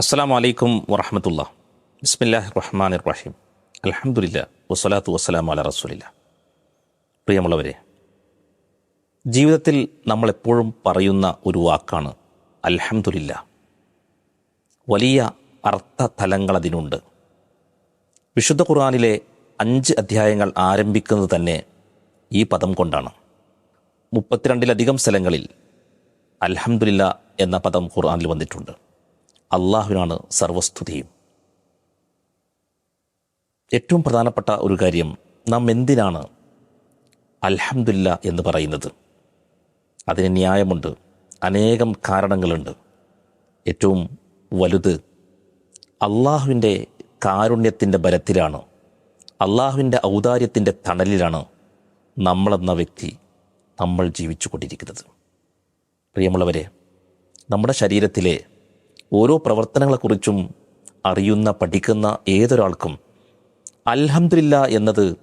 അസ്സാം വലൈക്കും വറഹമത്തുള്ള ബിസ്മില്ലാഹി റഹ്മാൻ റഹീം അലഹമുല്ല വസ്സലാത്തു വസ്സലാം അല റസൂലില്ല പ്രിയമുള്ളവരെ ജീവിതത്തിൽ നമ്മളെപ്പോഴും പറയുന്ന ഒരു വാക്കാണ് അലഹമുല്ല വലിയ അർത്ഥ തലങ്ങൾ അതിനുണ്ട് വിശുദ്ധ ഖുർആാനിലെ അഞ്ച് അധ്യായങ്ങൾ ആരംഭിക്കുന്നത് തന്നെ ഈ പദം കൊണ്ടാണ്. മുപ്പത്തിരണ്ടിലധികം സ്ഥലങ്ങളിൽ അൽഹംദുലില്ല എന്ന പദം ഖുർആാനിൽ വന്നിട്ടുണ്ട്. അള്ളാഹുവിനാണ് സർവസ്തുതിയും. ഏറ്റവും പ്രധാനപ്പെട്ട ഒരു കാര്യം നാം എന്തിനാണ് അൽഹമില്ല എന്ന് പറയുന്നത്? അതിന് ന്യായമുണ്ട് അനേകം കാരണങ്ങളുണ്ട്. ഏറ്റവും വലുത് അള്ളാഹുവിന്റെ കാരുണ്യത്തിന്റെ ബലത്തിലാണ് അള്ളാഹുവിന്റെ ഔദാര്യത്തിന്റെ തണലിലാണ് നമ്മളെന്ന വ്യക്തി നമ്മൾ ജീവിച്ചു കൊണ്ടിരിക്കുന്നത് പ്രിയമുള്ളവരെ നമ്മുടെ ശരീരത്തിലെ ഓരോ പ്രവർത്തനങ്ങളെക്കുറിച്ചും അറിയുന്ന പഠിക്കുന്ന ഏതൊരാൾക്കും അൽഹംദുലില്ല എന്നത്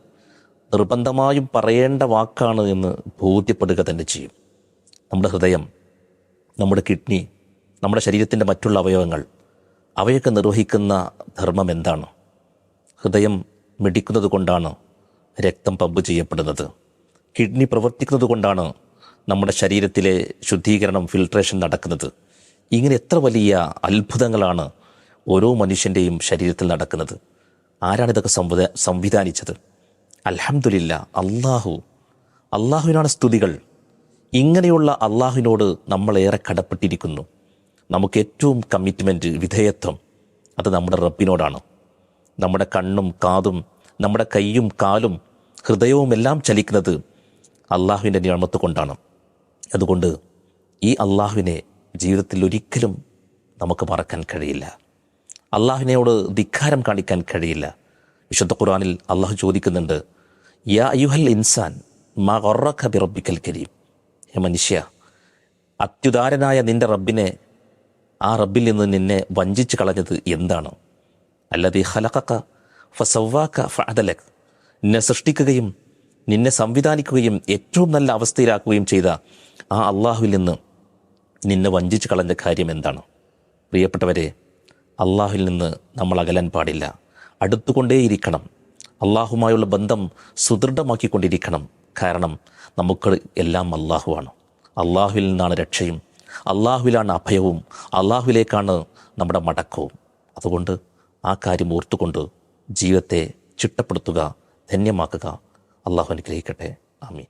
നിർബന്ധമായും പറയേണ്ട വാക്കാണ് എന്ന് ബോധ്യപ്പെടുക തന്നെ ചെയ്യും. നമ്മുടെ ഹൃദയം നമ്മുടെ കിഡ്നി നമ്മുടെ ശരീരത്തിന്റെ മറ്റുള്ള അവയവങ്ങൾ അവയൊക്കെ നിർവഹിക്കുന്ന ധർമ്മം എന്താണ്? ഹൃദയം മിടിക്കുന്നത് കൊണ്ടാണ് രക്തം പമ്പ് ചെയ്യപ്പെടുന്നത്. കിഡ്നി പ്രവർത്തിക്കുന്നത് കൊണ്ടാണ് നമ്മുടെ ശരീരത്തിലെ ശുദ്ധീകരണം ഫിൽട്രേഷൻ നടക്കുന്നത്. ഇങ്ങനെ എത്ര വലിയ അത്ഭുതങ്ങളാണ് ഓരോ മനുഷ്യന്റെയും ശരീരത്തിൽ നടക്കുന്നത്? ആരാണ് ഇതൊക്കെ സംവിധ സംവിധാനിച്ചത്? അലഹമുല്ല അള്ളാഹു അള്ളാഹുവിനാണ് സ്തുതികൾ. ഇങ്ങനെയുള്ള അള്ളാഹുവിനോട് നമ്മളേറെ കടപ്പെട്ടിരിക്കുന്നു. നമുക്ക് ഏറ്റവും കമ്മിറ്റ്മെന്റ് വിധേയത്വം അത് നമ്മുടെ റബ്ബിനോടാണ്. നമ്മുടെ കണ്ണും കാതും നമ്മുടെ കൈയും കാലും ഹൃദയവും എല്ലാം ചലിക്കുന്നത് അള്ളാഹുവിന്റെ നിയമത്ത് കൊണ്ടാണ്. അതുകൊണ്ട് ഈ അള്ളാഹുവിനെ ജീവിതത്തിൽ ഒരിക്കലും നമുക്ക് മറക്കാൻ കഴിയില്ല. അള്ളാഹുവിനോട് ധിക്കാരം കാണിക്കാൻ കഴിയില്ല. വിശുദ്ധ ഖുർആനിൽ അള്ളാഹു ചോദിക്കുന്നുണ്ട് യാ അയുഹൽ ഇൻസാൻ മാ ഒറക്ക ബിറബിക്കൽ കരീം? എ മനുഷ്യ അത്യുദാരനായ നിന്റെ റബ്ബിനെ ആ റബ്ബിൽ നിന്ന് നിന്നെ വഞ്ചിച്ച് കളഞ്ഞത് എന്താണ്? അല്ലാതെ ഹലക്കക്ക ഫസവാക്ക ഫഅദലക്. നിന്നെ സൃഷ്ടിക്കുകയും നിന്നെ സംവിധാനിക്കുകയും ഏറ്റവും നല്ല അവസ്ഥയിലാക്കുകയും ചെയ്ത ആ അള്ളാഹുവിൽ നിന്ന് നിന്നെ വഞ്ചിച്ച് കളഞ്ഞ കാര്യം എന്താണ്? പ്രിയപ്പെട്ടവരെ അള്ളാഹുവിൽ നിന്ന് നമ്മൾ അകലാൻ പാടില്ല. അടുത്തുകൊണ്ടേയിരിക്കണം. അള്ളാഹുമായുള്ള ബന്ധം സുദൃഢമാക്കിക്കൊണ്ടിരിക്കണം. കാരണം നമുക്ക് എല്ലാം അള്ളാഹുവാണ് അള്ളാഹുവിൽ നിന്നാണ് രക്ഷയും. അള്ളാഹുവിലാണ് അഭയവും. അള്ളാഹുവിലേക്കാണ് നമ്മുടെ മടക്കവും. അതുകൊണ്ട് ആ കാര്യം ഓർത്തുകൊണ്ട് ജീവിതത്തെ ചിട്ടപ്പെടുത്തുക ധന്യമാക്കുക. അള്ളാഹു അനുഗ്രഹിക്കട്ടെ. ആമീൻ.